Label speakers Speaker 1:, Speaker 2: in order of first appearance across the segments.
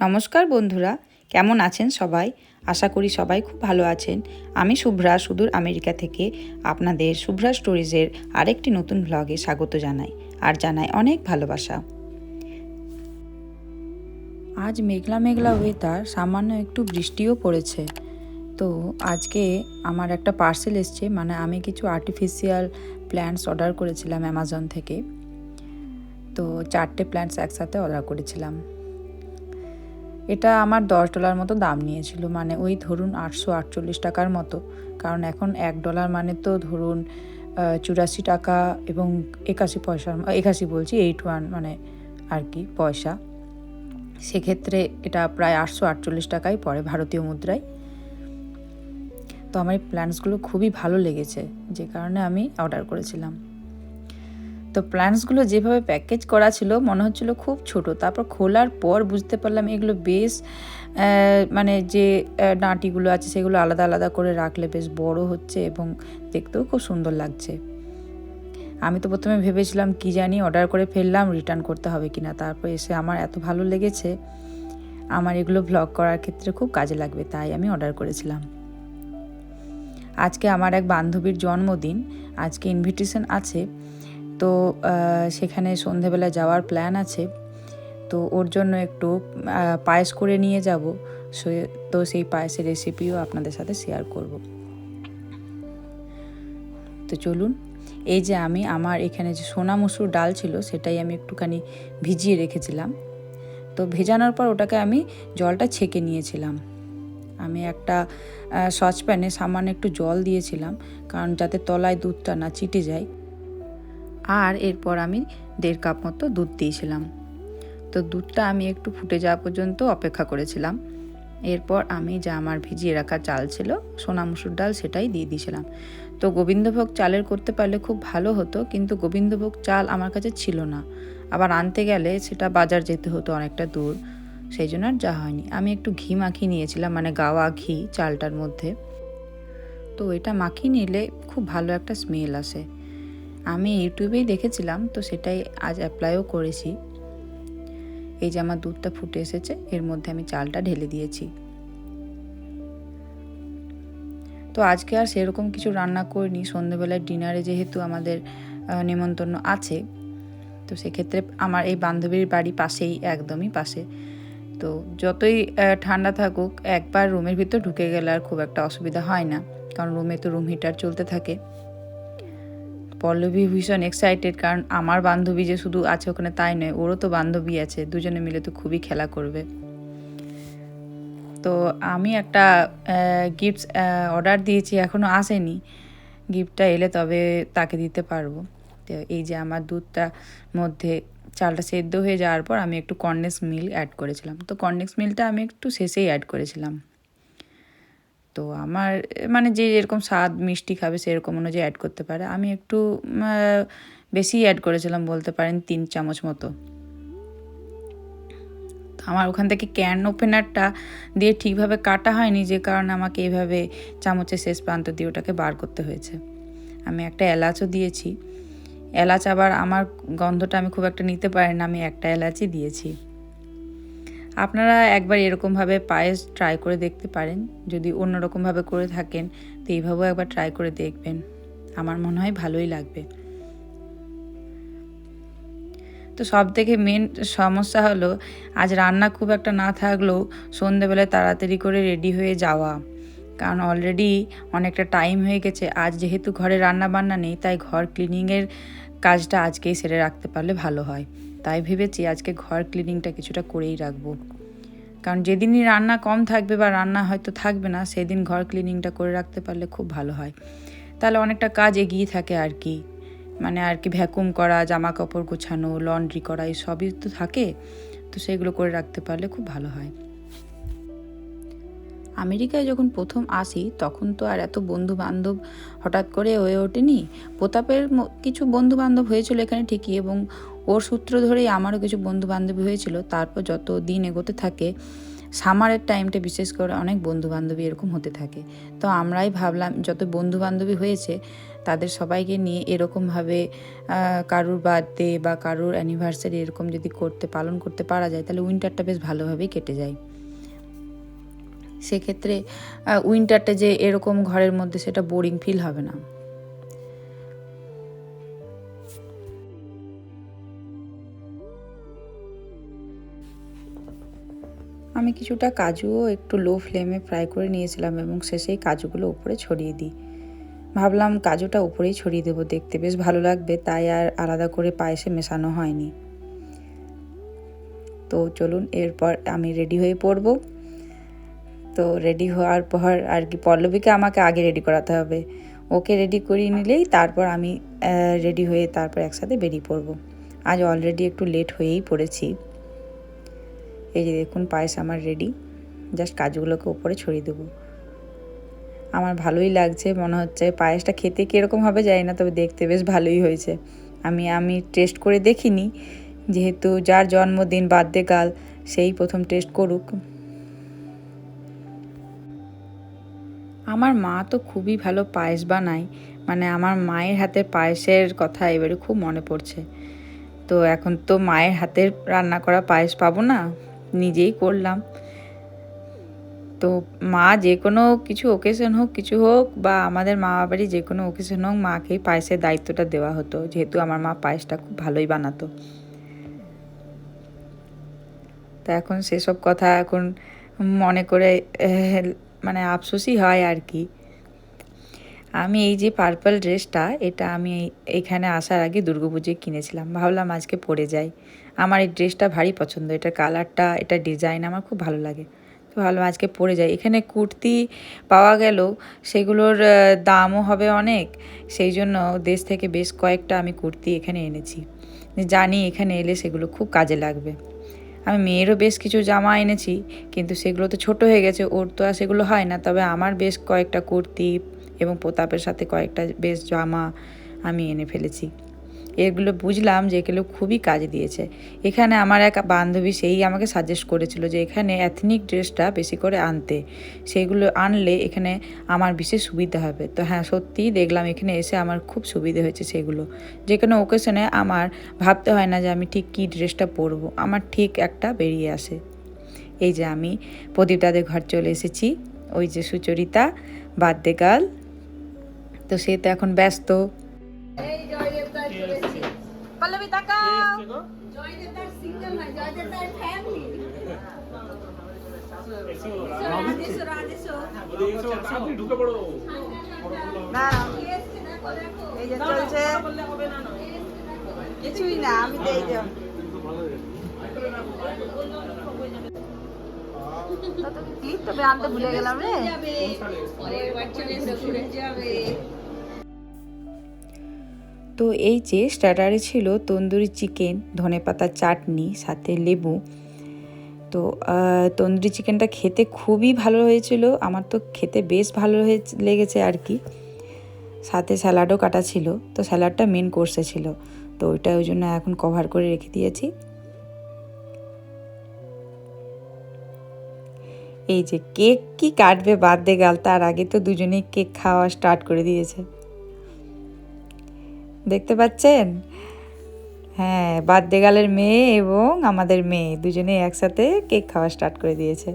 Speaker 1: নমস্কার বন্ধুরা, কেমন আছেন সবাই? আশা করি সবাই খুব ভালো আছেন। আমি শুভ্রা সুদূর আমেরিকা থেকে আপনাদের শুভ্রা স্টোরিজের আরেকটি নতুন ভ্লগে স্বাগত জানাই আর জানাই অনেক ভালোবাসা। আজ মেঘলা মেঘলা ওয়েদার সামান্য একটু বৃষ্টিও পড়েছে। তো আজকে আমার একটা পার্সেল এসছে মানে আমি কিছু আর্টিফিশিয়াল প্ল্যান্টস অর্ডার করেছিলাম অ্যামাজন থেকে। তো চারটে প্ল্যান্টস একসাথে অর্ডার করেছিলাম। এটা আমার দশ ডলার মতো দাম নিয়েছিল মানে ওই ধরুন আটশো আটচল্লিশ টাকার মতো। কারণ এখন এক ডলার মানে তো ধরুন চুরাশি টাকা এবং একাশি পয়সার একাশি বলছি এইট ওয়ান মানে আর কি পয়সা। সেক্ষেত্রে এটা প্রায় আটশো আটচল্লিশ টাকাই পড়ে ভারতীয় মুদ্রায়। তো আমার এই প্ল্যান্টসগুলো খুবই ভালো লেগেছে, যে কারণে আমি অর্ডার করেছিলাম। তো প্ল্যান্টসগুলো যেভাবে প্যাকেজ করা ছিল, মনে হচ্ছিল খুব ছোট। তারপর খোলার পর বুঝতে পারলাম এগুলো বেশ মানে যে ডাঁটিগুলো আছে সেগুলো আলাদা আলাদা করে রাখলে বেশ বড় হচ্ছে এবং দেখতেও খুব সুন্দর লাগছে। আমি তো প্রথমে ভেবেছিলাম, কি জানি অর্ডার করে ফেললাম, রিটার্ন করতে হবে কিনা? তারপর এসে আমার এত ভালো লেগেছে, আমার এগুলো ভ্লগ করার ক্ষেত্রে খুব কাজে লাগবে, তাই আমি অর্ডার করেছিলাম। আজকে আমার এক বান্ধবীর জন্মদিন, আজকে ইনভিটেশন আছে। তো সেখানে সন্ধেবেলা যাওয়ার প্ল্যান আছে। তো ওর জন্য একটু পায়েস করে নিয়ে যাব। তো সেই পায়েসের রেসিপিও আপনাদের সাথে শেয়ার করব। তো চলুন, এই যে আমি, আমার এখানে যে সোনা মসুর ডাল ছিল, সেটাই আমি একটুখানি ভিজিয়ে রেখেছিলাম। তো ভেজানোর পর ওটাকে আমি জলটা ছেঁকে নিয়েছিলাম। আমি একটা সসপ্যানে সামান্য একটু জল দিয়েছিলাম, কারণ যাতে তলায় দুধটা না চিটে যায়। আর এরপর আমি দেড় কাপ মতো দুধ দিয়েছিলাম। তো দুধটা আমি একটু ফুটে যাওয়া পর্যন্ত অপেক্ষা করেছিলাম। এরপর আমি যা আমার ভিজিয়ে রাখা চাল ছিল, সোনা মুসুর ডাল সেটাই দিয়ে দিয়েছিলাম। তো গোবিন্দভোগ চালের করতে পারলে খুব ভালো হতো, কিন্তু গোবিন্দভোগ চাল আমার কাছে ছিল না। আবার আনতে গেলে সেটা বাজার যেতে হতো অনেকটা দূর, সেই জন্য আর যা হয়নি। আমি একটু ঘি মাখিয়ে নিয়েছিলাম মানে গাওয়া ঘি চালটার মধ্যে। তো এটা মাখিয়ে নিলে খুব ভালো একটা স্মেল আসে। আমি ইউটিউবেই দেখেছিলাম, তো সেটাই আজ অ্যাপ্লাইও করেছি। এই যে আমার দুধটা ফুটে এসেছে, এর মধ্যে আমি চালটা ঢেলে দিয়েছি। তো আজকে আর সেরকম কিছু রান্না করিনি সন্ধ্যেবেলায় ডিনারে যেহেতু আমাদের নিমন্ত্রণ আছে, তো সেক্ষেত্রে আমার এই বান্ধবীর বাড়ি পাশেই, একদমই পাশে। তো যতই ঠান্ডা থাকুক, একবার রুমের ভিতর ঢুকে গেলে আর খুব একটা অসুবিধা হয় না, কারণ রুমে তো রুম হিটার চলতে থাকে। পল্লবী ভীষণ এক্সাইটেড কারণ আমার বান্ধবী যে শুধু আছে ওখানে তাই নয়, ওরও তো বান্ধবী আছে, দুজনে মিলে তো খুবই খেলা করবে। তো আমি একটা গিফটস অর্ডার দিয়েছি এখনও আসেনি। গিফটটা এলে তবে তাকে দিতে পারব। তো এই যে আমার দুধটা মধ্যে চালটা সেদ্ধ হয়ে যাওয়ার পর আমি একটু কর্নেক্স মিল অ্যাড করেছিলাম। তো কর্নেক্স মিলটা আমি একটু শেষেই অ্যাড করেছিলাম। তো আমার মানে যে যেরকম স্বাদ মিষ্টি খাবে সেরকম অনুযায়ী অ্যাড করতে পারে। আমি একটু বেশি অ্যাড করেছিলাম বলতে পারেন তিন চামচ মতো। আমার ওখান থেকে ক্যান ওপেনারটা দিয়ে ঠিকভাবে কাটা হয়নি যে কারণে আমাকে এভাবে চামচের শেষ প্রান্ত দিয়ে ওটাকে বার করতে হয়েছে। আমি একটা এলাচও দিয়েছি। এলাচ আবার আমার গন্ধটা আমি খুব একটা নিতে পারি না, আমি একটা এলাচই দিয়েছি। আপনারা একবার এরকমভাবে পায়েস ট্রাই করে দেখতে পারেন। যদি অন্যরকমভাবে করে থাকেন, তো এইভাবেও একবার ট্রাই করে দেখবেন। আমার মনে হয় ভালোই লাগবে। তো সব থেকে মেন সমস্যা হলো, আজ রান্না খুব একটা না থাকলেও সন্ধেবেলায় তাড়াতাড়ি করে রেডি হয়ে যাওয়া। কারণ অলরেডি অনেকটা টাইম হয়ে গেছে। আজ যেহেতু ঘরে রান্না বান্না নেই, তাই ঘর ক্লিনিংয়ের কাজটা আজকেই সেরে রাখতে পারলে ভালো হয়। তাই ভেবেছি আজকে ঘর ক্লিনিংটা কিছুটা করেই রাখব। কারণ যেদিনই রান্না কম থাকবে বা রান্না হয়তো থাকবে না, সেদিন ঘর ক্লিনিংটা করে রাখতে পারলে খুব ভালো হয়। তাহলে অনেকটা কাজ এগিয়ে থাকে আর কি। মানে আর কি ভ্যাকুম করা জামা কাপড় গোছানো লন্ড্রি করা এই সবই তো থাকে। তো সেগুলো করে রাখতে পারলে খুব ভালো হয়। আমেরিকায় যখন প্রথম আসি, তখন তো আর এত বন্ধু বান্ধব হঠাৎ করে হয়ে ওঠেনি। প্রতাপের কিছু বন্ধু বান্ধব হয়েছিল এখানে ঠিকই এবং ওর সূত্র ধরেই আমারও কিছু বন্ধু বান্ধবী হয়েছিল। তারপর যত দিন এগোতে থাকে, সামারের টাইমটা বিশেষ করে অনেক বন্ধু বান্ধবী এরকম হতে থাকে। তো আমরাই ভাবলাম, যত বন্ধু বান্ধবী হয়েছে, তাদের সবাইকে নিয়ে এরকমভাবে কারুর বার্থডে বা কারুর অ্যানিভার্সারি এরকম যদি করতে, পালন করতে পারা যায়, তাহলে উইন্টারটা বেশ ভালোভাবেই কেটে যায়। সেক্ষেত্রে উইন্টারটা যে এরকম ঘরের মধ্যে সেটা বোরিং ফিল হবে না। আমি কিছুটা কাজুও একটু লো ফ্লেমে ফ্রাই করে নিয়েছিলাম এবং শেষেই কাজুগুলো উপরে ছড়িয়ে দিই। ভাবলাম কাজুটা উপরেই ছড়িয়ে দেবো, দেখতে বেশ ভালো লাগবে, তাই আর আলাদা করে পায়েসে মেশানো হয়নি। তো চলুন, এরপর আমি রেডি হয়ে পড়ব। তো রেডি হওয়ার পর আর কি, পল্লবীকে আমাকে আগে রেডি করাতে হবে। ওকে রেডি করিয়ে নিলেই তারপর আমি রেডি হয়ে তারপর একসাথে বেরিয়ে পড়ব। আজ অলরেডি একটু লেট হয়েই পড়েছি। এই যে দেখুন পায়েস আমার রেডি জাস্ট কাজুগুলোকে ওপরে ছড়িয়ে দেবো। আমার ভালোই লাগছে, মনে হচ্ছে পায়েসটা খেতে কীরকম হবে জানি না, তবে দেখতে বেশ ভালোই হয়েছে। আমি আমি টেস্ট করে দেখিনি, যেহেতু যার জন্মদিন বার্থডে কাল সেই প্রথম টেস্ট করুক। আমার মা তো খুবই ভালো পায়েস বানায় মানে আমার মায়ের হাতের পায়েসের কথা এবারে খুব মনে পড়ছে। তো এখন তো মায়ের হাতের রান্না করা পায়েস পাবো না? নিজেই করলাম। তো মা যে কোনো কিছু ওকেশন হোক, কিছু হোক বা আমাদের মা বাবারই যে কোনো ওকেশন হোক মাকেই পায়েসের দায়িত্বটা দেওয়া হতো। যেহেতু আমার মা পায়েসটা খুব ভালোই বানাতো। তা এখন সেসব কথা এখন মনে করে মানে আফসোসই হয় আর কি। আমি এই যে পার্পল ড্রেসটা এটা আমি এখানে আসার আগে দুর্গাপুজোয় কিনেছিলাম। ভাবলাম আজকে পরে যাই। আমার এই ড্রেসটা ভারী পছন্দ। এটা কালারটা এটা ডিজাইন আমার খুব ভালো লাগে। তো ভাবলাম আজকে পরে যাই। এখানে কুর্তি পাওয়া গেল। সেগুলোর দামও হবে অনেক। সেই জন্য দেশ থেকে বেশ কয়েকটা আমি কুর্তি এখানে এনেছি। জানি এখানে এলে সেগুলো খুব কাজে লাগবে। আমি মেয়েরও বেশ কিছু জামা এনেছি, কিন্তু সেগুলো তো ছোট হয়ে গেছে। ওর তো আর সেগুলো হয় না। তবে আমার বেশ কয়েকটা কুর্তি এবং প্রতাপের সাথে কয়েকটা বেশ জামা আমি এনে ফেলেছি। এগুলো বুঝলাম যে এগুলো খুবই কাজ দিয়েছে। এখানে আমার এক বান্ধবী সেই আমাকে সাজেস্ট করেছিল যে এখানে অ্যাথনিক ড্রেসটা বেশি করে আনতে। সেইগুলো আনলে এখানে আমার বিশেষ সুবিধা হবে। তো হ্যাঁ সত্যিই দেখলাম এখানে এসে আমার খুব সুবিধে হয়েছে সেগুলো। যে কোনো ওকেশনে আমার ভাবতে হয় না যে আমি ঠিক কী ড্রেসটা পরবো। আমার ঠিক একটা বেরিয়ে আসে। এই যে আমি প্রদীপ দাদের ঘর চলে এসেছি। ওই যে সুচরিতা বার্থডে গার্ল তো সে তো এখন ব্যস্ত।
Speaker 2: কিছুই না আমি তো এই যে ক্লিপ তো আনতে ভুলে গেলাম রে।
Speaker 1: তো এই যে স্টার্টারে ছিল তন্দুরি চিকেন ধনেপাতার চাটনি, সাথে লেবু। তো তন্দুরি চিকেনটা খেতে খুবই ভালো হয়েছিল। আমার তো খেতে বেশ ভালো হয়ে লেগেছে আর কি। সাথে স্যালাডও কাটা ছিল। তো স্যালাডটা মেন কোর্সে ছিল। তো ওইটা ওই জন্য এখন কভার করে রেখে দিয়েছি। এই যে কেক কি কাটবে বার্থডে গাল, তার আগে তো দুজনেই কেক খাওয়া স্টার্ট করে দিয়েছে। দেখতে পাচ্ছেন? হ্যাঁ বার্থডে গালের মেয়ে এবং আমাদের মেয়ে দুজনে একসাথে কেক খাওয়া স্টার্ট করে দিয়েছে।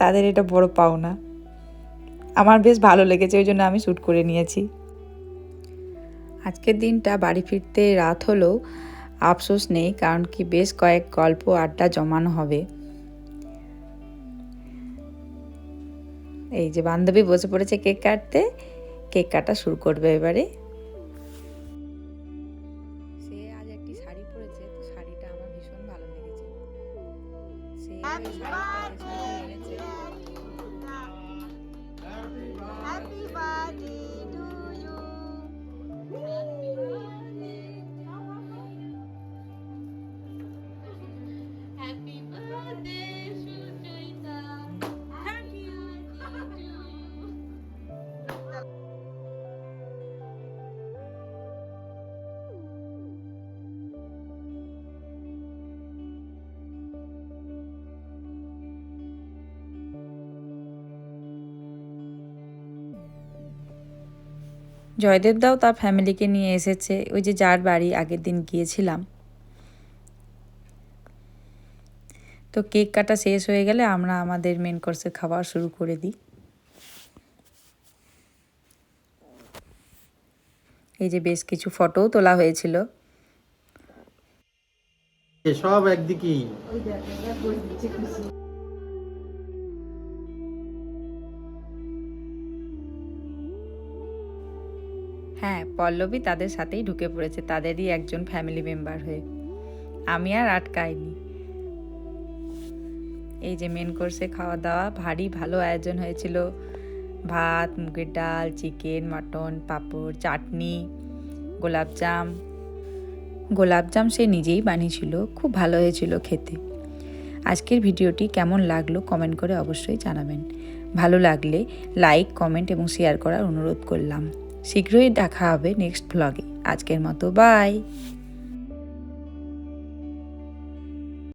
Speaker 1: তাদের এটা বড় পাওনা। আমার বেশ ভালো লেগেছে, ওই জন্য আমি শ্যুট করে নিয়েছি। আজকের দিনটা বাড়ি ফিরতে রাত হলেও আফসোস নেই, কারণ কি বেশ কয়েক গল্প আড্ডা জমানো হবে। এই যে বান্ধবী বসে পড়েছে কেক কাটতে কেক কাটা শুরু করবে এবারে। সে আজ একটি শাড়ি পরেছে তো শাড়িটা আমার ভীষণ ভালো লেগেছে। সে
Speaker 2: Happy
Speaker 1: শাড়িটা এনেছে।
Speaker 2: হ্যাপি বার্থডে
Speaker 1: জয়দেব দাও তার ফ্যামিলিকে নিয়ে এসেছে। ওই যে যার বাড়ি আগের দিন গিয়েছিলাম। তো কেক কাটা শেষ হয়ে গেলে আমরা আমাদের মেন কোর্সে খাওয়া শুরু করে দিই। এই যে বেশ কিছু ফটোও তোলা হয়েছিল।
Speaker 3: সব একদিকেই।
Speaker 1: হ্যাঁ পল্লবী তাদের সাথেই ঢুকে পড়েছে, তাদেরই একজন ফ্যামিলি মেম্বার হয়ে। আমি আর আটকাইনি। এই যে মেন কোর্সে খাওয়া দাওয়া ভারী ভালো আয়োজন হয়েছিল। ভাত, মুগের ডাল চিকেন মাটন পাঁপড়, চাটনি গোলাপজাম গোলাপজাম সে নিজেই বানিয়েছিল, খুব ভালো হয়েছিল খেতে। আজকের ভিডিওটি কেমন লাগল কমেন্ট করে অবশ্যই জানাবেন। ভালো লাগলে লাইক কমেন্ট এবং শেয়ার করার অনুরোধ করলাম। শীঘ্রই দেখা হবে নেক্সট ব্লগে আজকের মতো বাই